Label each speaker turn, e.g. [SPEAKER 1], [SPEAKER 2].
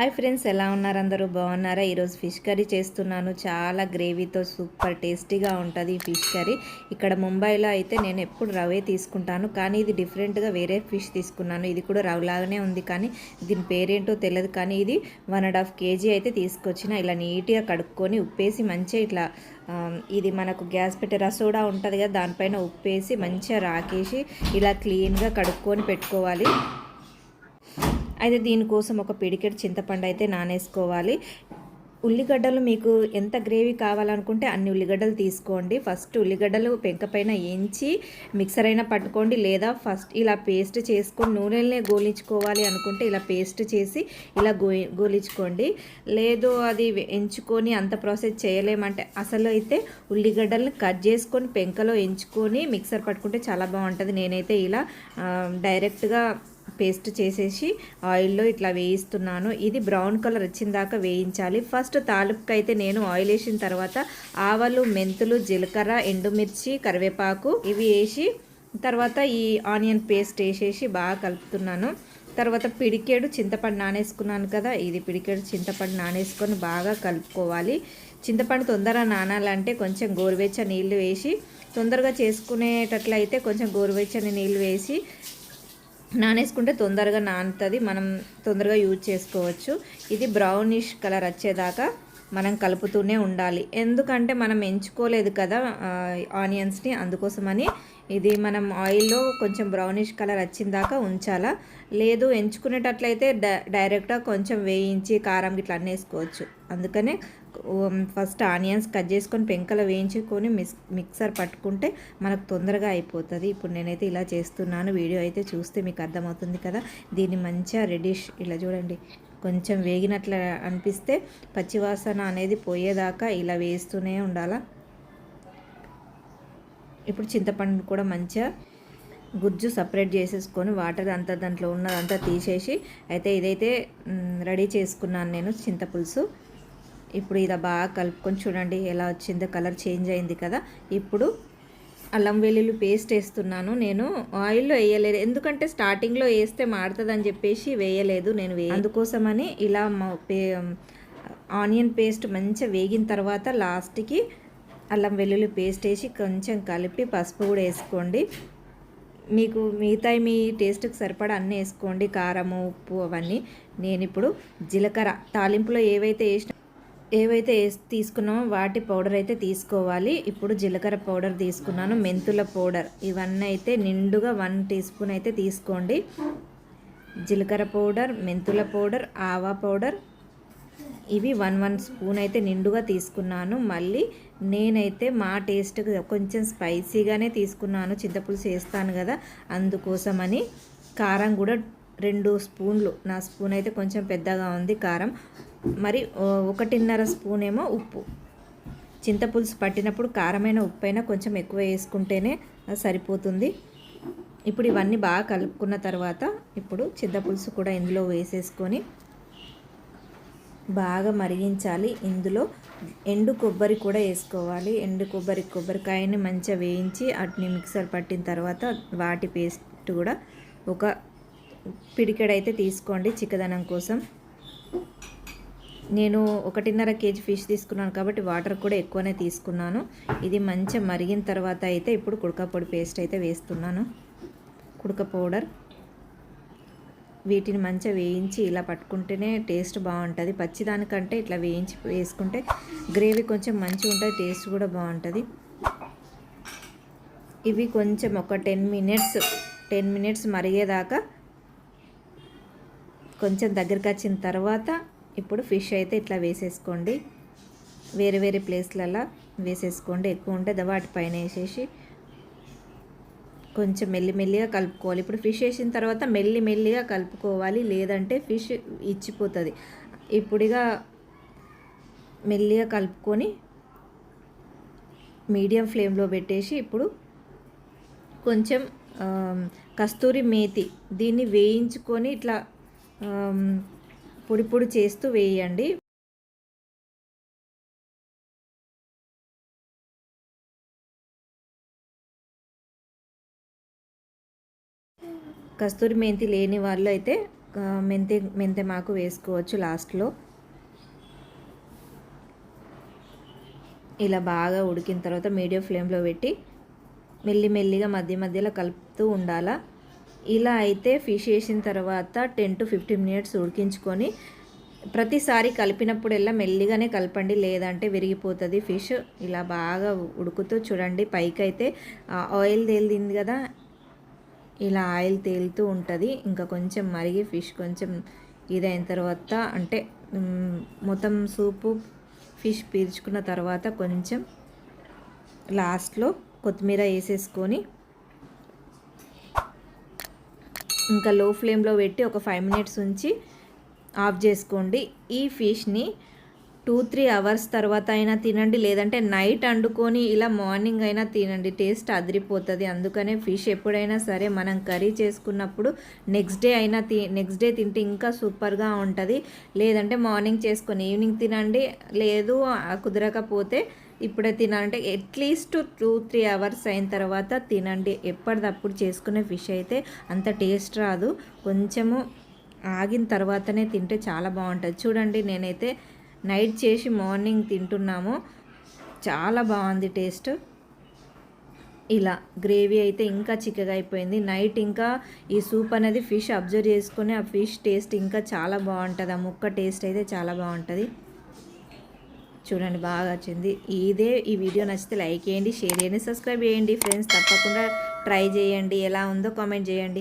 [SPEAKER 1] hi friends ఎలా ఉన్నారు అందరూ బాగున్నారా ఈరోజు ఫిష్ కర్రీ చేస్తున్నాను చాలా గ్రేవీతో సూపర్ టేస్టీగా ఉంటుంది ఈ ఫిష్ కర్రీ ఇక్కడ ముంబైలో అయితే నేను ఎప్పుడు రవే తీసుకుంటాను కానీ ఇది డిఫరెంట్గా వేరే ఫిష్ తీసుకున్నాను ఇది కూడా రవ్లాగానే ఉంది కానీ దీని పేరేంటో తెలియదు కానీ ఇది వన్ అండ్ హాఫ్ కేజీ అయితే తీసుకొచ్చిన ఇలా నీట్గా కడుక్కొని ఉప్పేసి మంచిగా ఇట్లా ఇది మనకు గ్యాస్ పెట్టే రసోడా ఉంటుంది కదా దానిపైన ఉప్పేసి మంచిగా రాకేసి ఇలా క్లీన్గా కడుక్కొని పెట్టుకోవాలి అయితే దీనికోసం ఒక పిడికెట్ చింతపండు అయితే నానేసుకోవాలి ఉల్లిగడ్డలు మీకు ఎంత గ్రేవీ కావాలనుకుంటే అన్ని ఉల్లిగడ్డలు తీసుకోండి ఫస్ట్ ఉల్లిగడ్డలు పెంక పైన ఎంచి మిక్సర్ అయినా పట్టుకోండి లేదా ఫస్ట్ ఇలా పేస్ట్ చేసుకొని నూనెలనే గోలించుకోవాలి అనుకుంటే ఇలా పేస్ట్ చేసి ఇలా గో గోలించుకోండి లేదు అది ఎంచుకొని అంత ప్రాసెస్ చేయలేమంటే అసలు అయితే ఉల్లిగడ్డలను కట్ చేసుకొని పెంకలో ఎంచుకొని మిక్సర్ పట్టుకుంటే చాలా బాగుంటుంది నేనైతే ఇలా డైరెక్ట్గా పేస్ట్ చేసేసి ఆయిల్లో ఇట్లా వేయిస్తున్నాను ఇది బ్రౌన్ కలర్ వచ్చిన దాకా వేయించాలి ఫస్ట్ తాలూకు అయితే నేను ఆయిల్ వేసిన తర్వాత ఆవాలు మెంతులు జీలకర్ర ఎండుమిర్చి కరివేపాకు ఇవి వేసి తర్వాత ఈ ఆనియన్ పేస్ట్ వేసేసి బాగా కలుపుతున్నాను తర్వాత పిడికేడు చింతపండు నానేసుకున్నాను కదా ఇది పిడికేడు చింతపండు నానేసుకొని బాగా కలుపుకోవాలి చింతపండు తొందరగా నానాలంటే కొంచెం గోరువెచ్చ నీళ్ళు వేసి తొందరగా చేసుకునేటట్లయితే కొంచెం గోరువెచ్చని నీళ్ళు వేసి నానేసుకుంటే తొందరగా నానుతుంది మనం తొందరగా యూజ్ చేసుకోవచ్చు ఇది బ్రౌనిష్ కలర్ వచ్చేదాకా మనం కలుపుతూనే ఉండాలి ఎందుకంటే మనం ఎంచుకోలేదు కదా ఆనియన్స్ని అందుకోసమని ఇది మనం ఆయిల్లో కొంచెం బ్రౌనిష్ కలర్ వచ్చిన దాకా ఉంచాలా లేదు ఎంచుకునేటట్లయితే డైరెక్ట్గా కొంచెం వేయించి కారం గిట్లా అన్నేసుకోవచ్చు అందుకనే ఫస్ట్ ఆనియన్స్ కట్ చేసుకొని పెంకలు వేయించుకొని మిక్స్ మిక్సర్ పట్టుకుంటే మనకు తొందరగా అయిపోతుంది ఇప్పుడు నేనైతే ఇలా చేస్తున్నాను వీడియో అయితే చూస్తే మీకు అర్థమవుతుంది కదా దీన్ని మంచిగా రెడీష్ ఇలా చూడండి కొంచెం వేగినట్లు అనిపిస్తే పచ్చివాసన అనేది పోయేదాకా ఇలా వేస్తూనే ఉండాలా ఇప్పుడు చింతపండు కూడా మంచిగా గుజ్జు సపరేట్ చేసేసుకొని వాటర్ అంతా దాంట్లో ఉన్నదంతా తీసేసి అయితే ఇదైతే రెడీ చేసుకున్నాను నేను చింతపులుసు ఇప్పుడు ఇలా బాగా కలుపుకొని చూడండి ఎలా వచ్చిందో కలర్ చేంజ్ అయింది కదా ఇప్పుడు అల్లం వెల్లుల్లి పేస్ట్ వేస్తున్నాను నేను ఆయిల్లో వేయలేదు ఎందుకంటే స్టార్టింగ్లో వేస్తే అని చెప్పేసి వేయలేదు నేను అందుకోసమని ఇలా ఆనియన్ పేస్ట్ మంచిగా వేగిన తర్వాత లాస్ట్కి అల్లం వెల్లుల్లి పేస్ట్ వేసి కొంచెం కలిపి పసుపు కూడా వేసుకోండి మీకు మిగతా మీ టేస్ట్కి సరిపడా అన్నీ వేసుకోండి కారం ఉప్పు అవన్నీ నేను ఇప్పుడు జీలకర్ర తాలింపులో ఏవైతే వేసిన ఏవైతే తీసుకున్నామో వాటి పౌడర్ అయితే తీసుకోవాలి ఇప్పుడు జీలకర్ర పౌడర్ తీసుకున్నాను మెంతుల పౌడర్ ఇవన్నీ అయితే నిండుగా వన్ టీ స్పూన్ అయితే తీసుకోండి జీలకర్ర పౌడర్ మెంతుల పౌడర్ ఆవా పౌడర్ ఇవి వన్ వన్ స్పూన్ అయితే నిండుగా తీసుకున్నాను మళ్ళీ నేనైతే మా టేస్ట్ కొంచెం స్పైసీగానే తీసుకున్నాను చింతపులుసు వేస్తాను కదా అందుకోసమని కారం కూడా రెండు స్పూన్లు నా స్పూన్ అయితే కొంచెం పెద్దగా ఉంది కారం మరి ఒకటిన్నర స్పూన్ ఏమో ఉప్పు చింతపులుసు పట్టినప్పుడు కారమైన ఉప్పు అయినా కొంచెం ఎక్కువ వేసుకుంటేనే సరిపోతుంది ఇప్పుడు ఇవన్నీ బాగా కలుపుకున్న తర్వాత ఇప్పుడు చింతపులుసు కూడా ఇందులో వేసేసుకొని బాగా మరిగించాలి ఇందులో ఎండు కొబ్బరి కూడా వేసుకోవాలి ఎండు కొబ్బరి కొబ్బరికాయని మంచిగా వేయించి వాటిని మిక్సర్ పట్టిన తర్వాత వాటి పేస్ట్ కూడా ఒక పిడికెడైతే తీసుకోండి చిక్కదనం కోసం నేను ఒకటిన్నర కేజీ ఫిష్ తీసుకున్నాను కాబట్టి వాటర్ కూడా ఎక్కువనే తీసుకున్నాను ఇది మంచిగా మరిగిన తర్వాత అయితే ఇప్పుడు కుడకపొడి పేస్ట్ అయితే వేస్తున్నాను కుడక పౌడర్ వీటిని మంచిగా వేయించి ఇలా పట్టుకుంటేనే టేస్ట్ బాగుంటుంది పచ్చిదానికంటే ఇట్లా వేయించి వేసుకుంటే గ్రేవీ కొంచెం మంచిగా ఉంటుంది టేస్ట్ కూడా బాగుంటుంది ఇవి కొంచెం ఒక టెన్ మినిట్స్ టెన్ మినిట్స్ మరిగేదాకా కొంచెం దగ్గరికి వచ్చిన తర్వాత ఇప్పుడు ఫిష్ అయితే ఇట్లా వేసేసుకోండి వేరే వేరే ప్లేస్లలో వేసేసుకోండి ఎక్కువ ఉంటుంది వాటిపైన వేసేసి కొంచెం మెల్లిమెల్లిగా కలుపుకోవాలి ఇప్పుడు ఫిష్ వేసిన తర్వాత మెల్లి మెల్లిగా కలుపుకోవాలి లేదంటే ఫిష్ ఇచ్చిపోతుంది ఇప్పుడుగా మెల్లిగా కలుపుకొని మీడియం ఫ్లేమ్లో పెట్టేసి ఇప్పుడు కొంచెం కస్తూరి మేతి దీన్ని వేయించుకొని ఇట్లా పొడి పొడి చేస్తూ వేయండి కస్తూరి మెంతి లేని వాళ్ళు అయితే మెంతి మెంతి మాకు వేసుకోవచ్చు లాస్ట్లో ఇలా బాగా ఉడికిన తర్వాత మీడియం ఫ్లేమ్లో పెట్టి మెల్లి మెల్లిగా మధ్య మధ్యలో కలుపుతూ ఉండాలా ఇలా అయితే ఫిష్ వేసిన తర్వాత టెన్ టు ఫిఫ్టీన్ మినిట్స్ ఉడికించుకొని ప్రతిసారి కలిపినప్పుడెల్లా మెల్లిగానే కలపండి లేదంటే విరిగిపోతుంది ఫిష్ ఇలా బాగా ఉడుకుతూ చూడండి పైకి అయితే ఆయిల్ తేలింది కదా ఇలా ఆయిల్ తేలుతూ ఉంటుంది ఇంకా కొంచెం మరిగి ఫిష్ కొంచెం ఇదైన తర్వాత అంటే మొత్తం సూపు ఫిష్ పీల్చుకున్న తర్వాత కొంచెం లాస్ట్లో కొత్తిమీర వేసేసుకొని ఇంకా లో ఫ్లేమ్లో పెట్టి ఒక ఫైవ్ మినిట్స్ ఉంచి ఆఫ్ చేసుకోండి ఈ ఫిష్ని టూ త్రీ అవర్స్ తర్వాత అయినా తినండి లేదంటే నైట్ వండుకొని ఇలా మార్నింగ్ అయినా తినండి టేస్ట్ అదిరిపోతుంది అందుకనే ఫిష్ ఎప్పుడైనా సరే మనం కర్రీ చేసుకున్నప్పుడు నెక్స్ట్ డే అయినా తి నెక్స్ట్ డే తింటే ఇంకా సూపర్గా ఉంటుంది లేదంటే మార్నింగ్ చేసుకొని ఈవినింగ్ తినండి లేదు కుదరకపోతే ఇప్పుడే తినాలంటే అట్లీస్ట్ టూ త్రీ అవర్స్ అయిన తర్వాత తినండి ఎప్పటిదప్పుడు చేసుకునే ఫిష్ అయితే అంత టేస్ట్ రాదు కొంచెము ఆగిన తర్వాతనే తింటే చాలా బాగుంటుంది చూడండి నేనైతే నైట్ చేసి మార్నింగ్ తింటున్నాము చాలా బాగుంది టేస్ట్ ఇలా గ్రేవీ అయితే ఇంకా చిక్కగా అయిపోయింది నైట్ ఇంకా ఈ సూప్ అనేది ఫిష్ అబ్జర్వ్ చేసుకుని ఆ ఫిష్ టేస్ట్ ఇంకా చాలా బాగుంటుంది ఆ ముక్క టేస్ట్ అయితే చాలా బాగుంటుంది చూడండి బాగా వచ్చింది ఇదే ఈ వీడియో నచ్చితే లైక్ చేయండి షేర్ చేయండి సబ్స్క్రైబ్ చేయండి ఫ్రెండ్స్ తప్పకుండా ట్రై చేయండి ఎలా ఉందో కామెంట్ చేయండి